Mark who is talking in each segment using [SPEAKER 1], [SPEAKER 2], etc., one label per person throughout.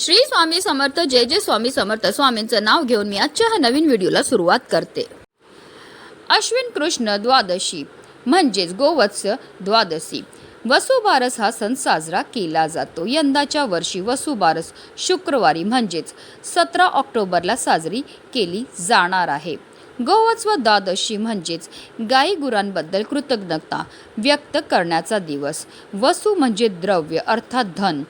[SPEAKER 1] श्री स्वामी समर्थ जय जय स्वामी समर्थ. स्वामींचं नाव घेऊन मी आजच्या ह्या नवीन व्हिडिओला सुरुवात करते. अश्विन कृष्ण द्वादशी म्हणजेच गोवत्स द्वादशी. वसुबारस हा सण साजरा केला जातो. यंदाच्या वर्षी वसुबारस शुक्रवारी म्हणजेच सतरा ऑक्टोबरला साजरी केली जाणार आहे. गोवत्स व द्वादशी म्हणजेच गाई गुरांबद्दल कृतज्ञता व्यक्त करण्याचा दिवस. वसू म्हणजे द्रव्य अर्थात धन.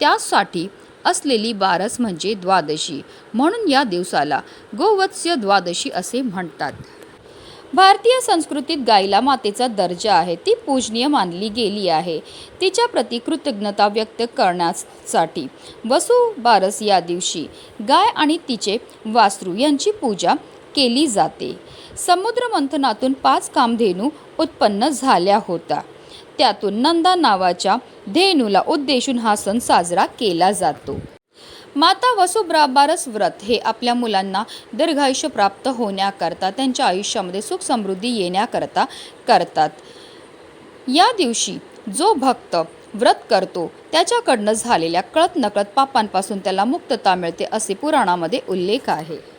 [SPEAKER 1] त्यासाठी असलेली बारस म्हणजे द्वादशी. म्हणून या दिवसाला गोवत्स्य द्वादशी असे म्हणतात. भारतीय संस्कृतीत गायीला मातेचा दर्जा आहे. ती पूजनीय मानली गेली आहे. तिच्या प्रती कृतज्ञता व्यक्त करण्यासाठी वसुबारस या दिवशी गाय आणि तिचे वासरू यांची पूजा केली जाते. समुद्र मंथनातून पाच कामधेनू उत्पन्न झाल्या होत्या. त्यातून नंदा नावाच्या धेनूला उद्देशून हा सण साजरा केला जातो. माता वसुब्राबारस व्रत हे आपल्या मुलांना दीर्घायुष्य प्राप्त होण्याकरता त्यांच्या आयुष्यामध्ये सुख समृद्धी येण्याकरता करतात. या दिवशी जो भक्त व्रत करतो त्याच्याकडनं झालेल्या कळत नकळत पापांपासून त्याला मुक्तता मिळते असे पुराणामध्ये उल्लेख आहे.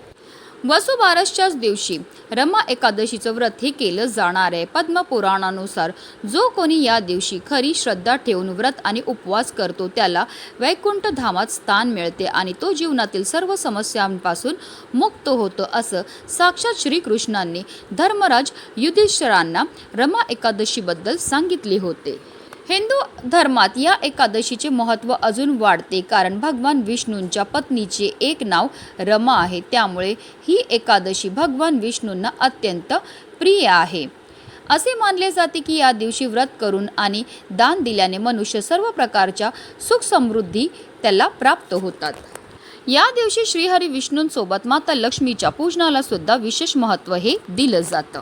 [SPEAKER 1] वसुबारसच्याच दिवशी रमा एकादशीचं व्रत हे केलं जाणार आहे. पद्मपुराणानुसार जो कोणी या दिवशी खरी श्रद्धा ठेवून व्रत आणि उपवास करतो त्याला वैकुंठ धामात स्थान मिळते आणि तो जीवनातील सर्व समस्यांपासून मुक्त होतो असं साक्षात श्रीकृष्णांनी धर्मराज युधिष्ठरांना रमा एकादशीबद्दल सांगितले होते. हिंदू धर्मात या एकादशीचे महत्त्व अजून वाढते कारण भगवान विष्णूंच्या पत्नीचे एक नाव रमा आहे. त्यामुळे ही एकादशी भगवान विष्णूंना अत्यंत प्रिय आहे. असे मानले जाते की या दिवशी व्रत करून आणि दान दिल्याने मनुष्य सर्व प्रकारच्या सुख समृद्धी त्याला प्राप्त होतात. या दिवशी श्रीहरी विष्णूंसोबत माता लक्ष्मीच्या पूजनाला सुद्धा विशेष महत्त्व हे दिलं जातं.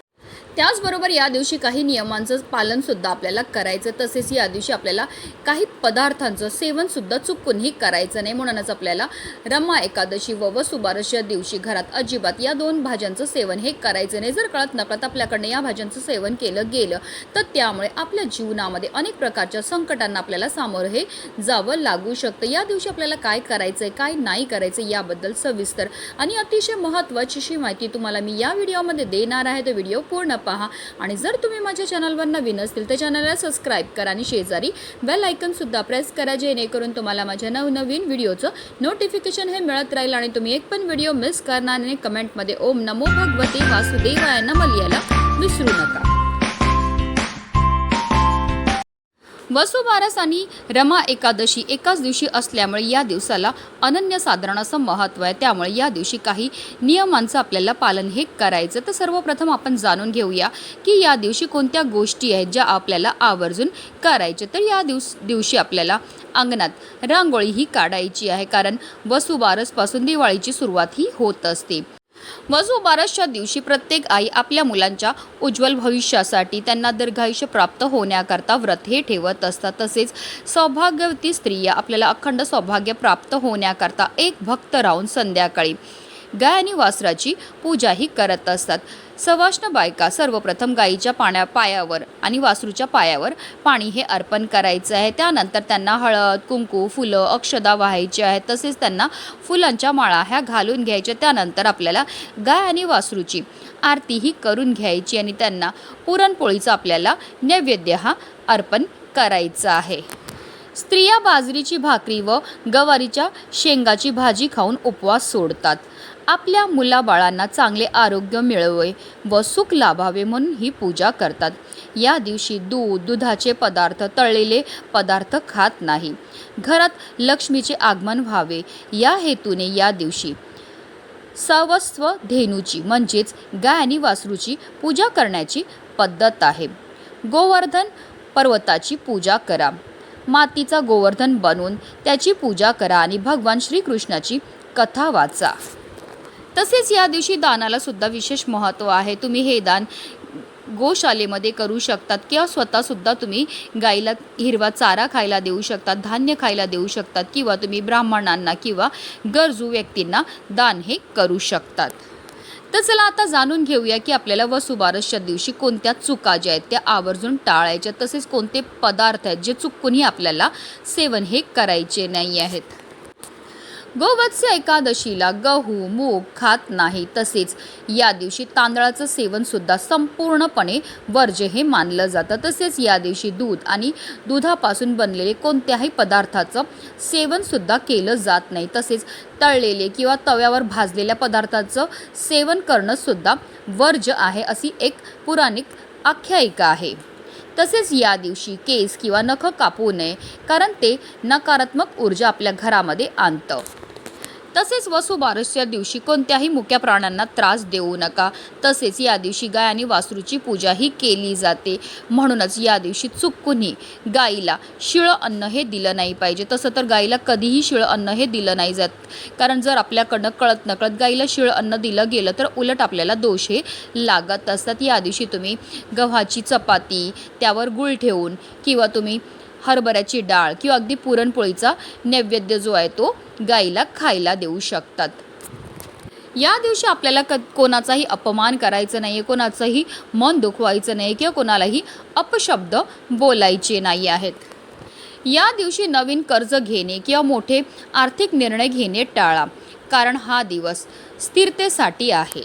[SPEAKER 1] त्याचबरोबर या दिवशी काही नियमांचं पालनसुद्धा आपल्याला करायचं तसेच या दिवशी आपल्याला काही पदार्थांचं सेवनसुद्धा चुकूनही करायचं नाही. म्हणूनच आपल्याला रमा एकादशी व वसुबारसच्या दिवशी घरात अजिबात या दोन भाज्यांचं सेवन हे करायचं नाही. जर कळत नकळत आपल्याकडनं या भाज्यांचं सेवन केलं गेलं तर त्यामुळे आपल्या जीवनामध्ये अनेक प्रकारच्या संकटांना आपल्याला सामोरं हे जावं लागू शकतं. या दिवशी आपल्याला काय करायचं आहे काय नाही करायचं याबद्दल सविस्तर आणि अतिशय महत्त्वाची अशी माहिती तुम्हाला मी या व्हिडिओमध्ये देणार आहे. तो व्हिडिओ पूर्ण पहा. आणि जर तुम्ही माझ्या चॅनलवर नवीन असतील तर चॅनलला सबस्क्राईब करा आणि शेजारी बेल आयकनसुद्धा प्रेस करा जेणेकरून तुम्हाला माझ्या नवनवीन व्हिडिओचं नोटिफिकेशन हे मिळत राहील आणि तुम्ही एक पण व्हिडिओ मिस करणार आणि कमेंटमध्ये ओम नमो भगवती वासुदेवाय नमल याला विसरू नका. वसुबारस आणि रमा एकादशी एकाच दिवशी असल्यामुळे या दिवसाला अनन्यसाधारण असं महत्त्व आहे. त्यामुळे या दिवशी काही नियमांचं आपल्याला पालन हे करायचं. तर सर्वप्रथम आपण जाणून घेऊया की या दिवशी कोणत्या गोष्टी आहेत ज्या आपल्याला आवर्जून करायच्या तर या दिवस दिवशी आपल्याला अंगणात रांगोळी ही काढायची आहे. कारण वसुबारसपासून दिवाळीची सुरुवात ही होत असते. वसुबारसच्या दिवशी प्रत्येक आई आपल्या मुलांच्या उज्ज्वल भविष्यासाठी त्यांना दीर्घायुष्य प्राप्त होण्याकरता व्रत हे ठेवत असतात. तसेच सौभाग्यवती स्त्रिया आपल्याला अखंड सौभाग्य प्राप्त होण्याकरता एक भक्त राहून संध्याकाळी गाय आणि वासराची पूजाही करत असतात. सवाष्ण बायका सर्वप्रथम गाईच्या पाण्या पायावर आणि वासरूच्या पायावर पाणी हे अर्पण करायचं आहे. त्यानंतर त्यांना हळद कुंकू फुलं अक्षदा व्हायची आहेत. तसेच त्यांना फुलांच्या माळा ह्या घालून घ्यायच्या. त्यानंतर आपल्याला गाय आणि वासरूची आरती ही करून घ्यायची आणि त्यांना पुरणपोळीचा आपल्याला नैवेद्य हा अर्पण करायचा आहे. स्त्रिया बाजरीची भाकरी व गवारीच्या शेंगाची भाजी खाऊन उपवास सोडतात. आपल्या मुलाबाळांना चांगले आरोग्य मिळवे व सुख लाभावे म्हणून ही पूजा करतात. या दिवशी दूध दुधाचे पदार्थ तळलेले पदार्थ खात नाही. घरात लक्ष्मीचे आगमन व्हावे. या हेतूने या दिवशी सवस्व धेनूची म्हणजेच गाय आणि वासरूची पूजा करण्याची पद्धत आहे. गोवर्धन पर्वताची पूजा करा. मातीचा गोवर्धन बनवून त्याची पूजा करा आणि भगवान श्रीकृष्णाची कथा वाचा. तसेच या दिवशी दानाला सुद्धा विशेष महत्त्व आहे. तुम्ही हे दान गोशालेमध्ये करू शकतात किंवा स्वतःसुद्धा तुम्ही गाईला हिरवा चारा खायला देऊ शकतात धान्य खायला देऊ शकतात किंवा तुम्ही ब्राह्मणांना किंवा गरजू व्यक्तींना दान हे करू शकतात. तर चला आता जाणून घेऊया की आपल्याला वसुबारसच्या दिवशी कोणत्या चुका ज्या आहेत त्या आवर्जून टाळायच्या. तसेच कोणते पदार्थ आहेत जे चुकूनही आपल्याला सेवन हे करायचे नाही आहेत. गोवत्स्य एकादशीला गहू मूग खात नाही तसेच. या दिवशी तांदळाचं सेवन सुद्धा संपूर्णपणे वर्ज्य हे मानलं जातं. तसेच या दिवशी दूध आणि दुधापासून बनलेले कोणत्याही पदार्थाचं सेवन सुद्धा केलं जात नाही. तसेच तळलेले किंवा तव्यावर भाजलेल्या पदार्थाचं सेवन करणं सुद्धा वर्ज्य आहे अशी एक पुराणिक आख्यायिका आहे. तसेच या दिवशी केस किंवा नख कापू नये कारण ते नकारात्मक ऊर्जा आपल्या घरामध्ये आणतं. तसेच वसुबारसच्या दिवशी कोणत्याही मुक्या प्राण्यांना त्रास देऊ नका. तसेच या दिवशी गाय आणि वासरूची पूजाही केली जाते. म्हणूनच या दिवशी चुकूनही गाईला शिळं अन्न हे दिलं नाही पाहिजे. तसं तर गाईला कधीही शिळं अन्न हे दिलं नाही जात. कारण जर आपल्याकडनं कळत नकळत गाईला शिळं अन्न दिलं गेलं तर उलट आपल्याला दोष हे लागत असतात. या दिवशी तुम्ही गव्हाची चपाती त्यावर गुळ ठेवून किंवा तुम्ही हरभऱ्याची डाळ किंवा अगदी पुरणपोळीचा नैवेद्य जो आहे तो गाईला खायला देऊ शकतात. या दिवशी आपल्याला क कोणाचाही अपमान करायचा नाही आहे कोणाचंही मन दुखवायचं नाही किंवा कोणालाही अपशब्द बोलायचे नाही आहेत. या दिवशी नवीन कर्ज घेणे किंवा मोठे आर्थिक निर्णय घेणे टाळा कारण हा दिवस स्थिरतेसाठी आहे.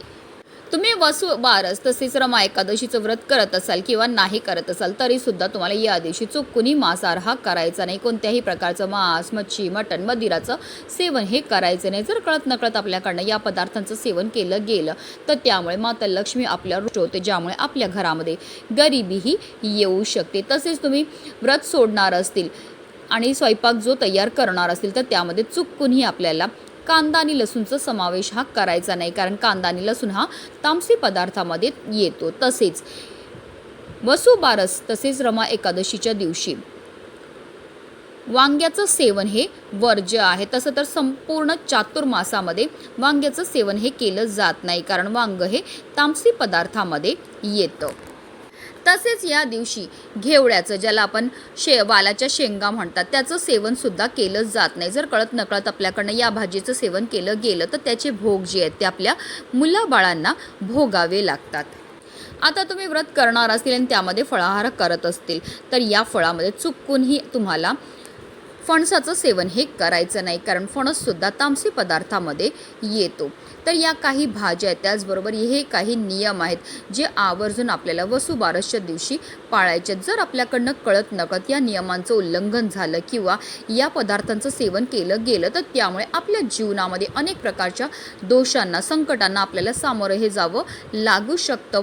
[SPEAKER 1] तुम्ही वसु बारस तसेच रमा एकादशीचं व्रत करत असाल किंवा नाही करत असाल तरी सुद्धा तुम्हाला या दिवशी चुकूनही मांसाहार हा करायचा नाही. कोणत्याही प्रकारचं मांस मच्छी मटण मदिराचं सेवन हे करायचं नाही. जर कळत नकळत आपल्याकडनं या पदार्थांचं सेवन केलं गेलं तर त्यामुळे माता लक्ष्मी आपल्यावर रुष्ट होते ज्यामुळे आपल्या घरामध्ये गरिबीही येऊ शकते. तसेच तुम्ही व्रत सोडणार असतील आणि स्वयंपाक जो तयार करणार असतील तर त्यामध्ये चुकूनही आपल्याला कांदा आणि लसूणचा समावेश हा करायचा नाही कारण कांदा आणि लसूण हा तामसी पदार्थामध्ये येतो. तसेच वसुबारस तसेच रमा एकादशीच्या दिवशी वांग्याचं सेवन हे वर्ज्य आहे. तसं तर संपूर्ण चातुर्मासामध्ये वांग्याचं सेवन हे केलं जात नाही कारण वांग हे तामसी पदार्थामध्ये येतं. तसेच या दिवशी घेवड्याचं ज्याला आपण शे वालाच्या शेंगा म्हणतात त्याचं सेवनसुद्धा केलं जात नाही. जर कळत नकळत आपल्याकडनं या भाजीचं सेवन केलं गेलं तर त्याचे भोग जे आहेत ते आपल्या मुलाबाळांना भोगावे लागतात. आता तुम्ही व्रत करणार असतील आणि त्यामध्ये फळाहार करत असतील तर या फळामध्ये चुकूनही तुम्हाला फणसाचं सेवन हे करायचं नाही कारण फणससुद्धा तामसी पदार्थामध्ये येतो. तर या काही भाज्या आहेत त्याचबरोबर हे काही नियम आहेत जे आवर्जून आपल्याला वसुबारसच्या दिवशी पाळायचे जर आपल्याकडनं कळत नकळत या नियमांचं उल्लंघन झालं किंवा या पदार्थांचं सेवन केलं गेलं तर त्यामुळे आपल्या जीवनामध्ये अनेक प्रकारच्या दोषांना संकटांना आपल्याला सामोरं हे जावं लागू शकतं.